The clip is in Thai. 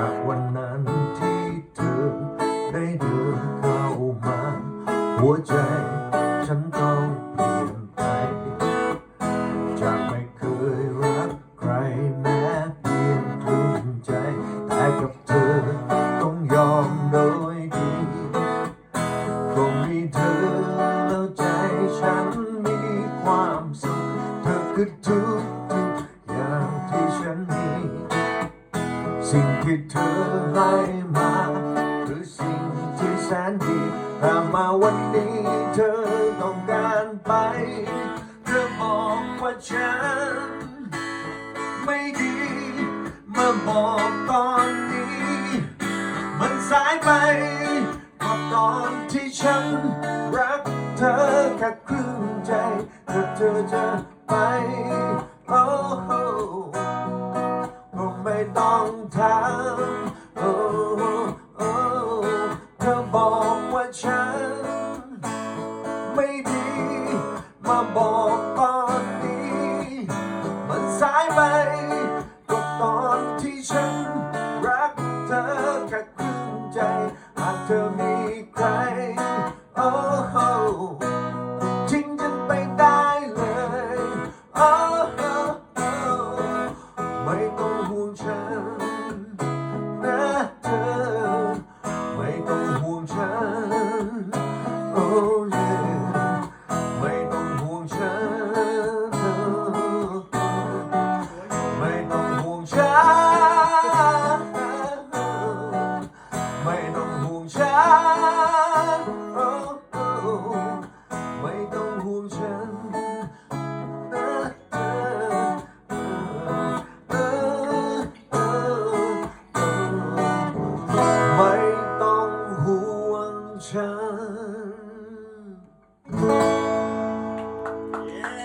จากวันนั้นที่เธอได้เดินเข้ามา หัวใจฉันต้องเปลี่ยนไป จากไม่เคยรักใครแม้เพียงครึ่งใจ แต่กับเธอต้องยอมโดยดีก็มีเธอแล้วใจฉันมีความสุขเธอคือทุกทุกอย่างที่ฉันมี สิ่งที่เธอให้มาคือสิ่งที่แสนดีแต่มาวันนี้เธอต้องการไป เธอบอกว่าฉัน ไม่ดีมาบอกตอนนี้ มันสายไปก็ตอนที่ฉัน รักเธอแค่ครึ่งใจถ้าเธอจะไปโอ้ ฉัไม่ต้องห่วงฉันไม่ต้องห่วงฉัน Yeah.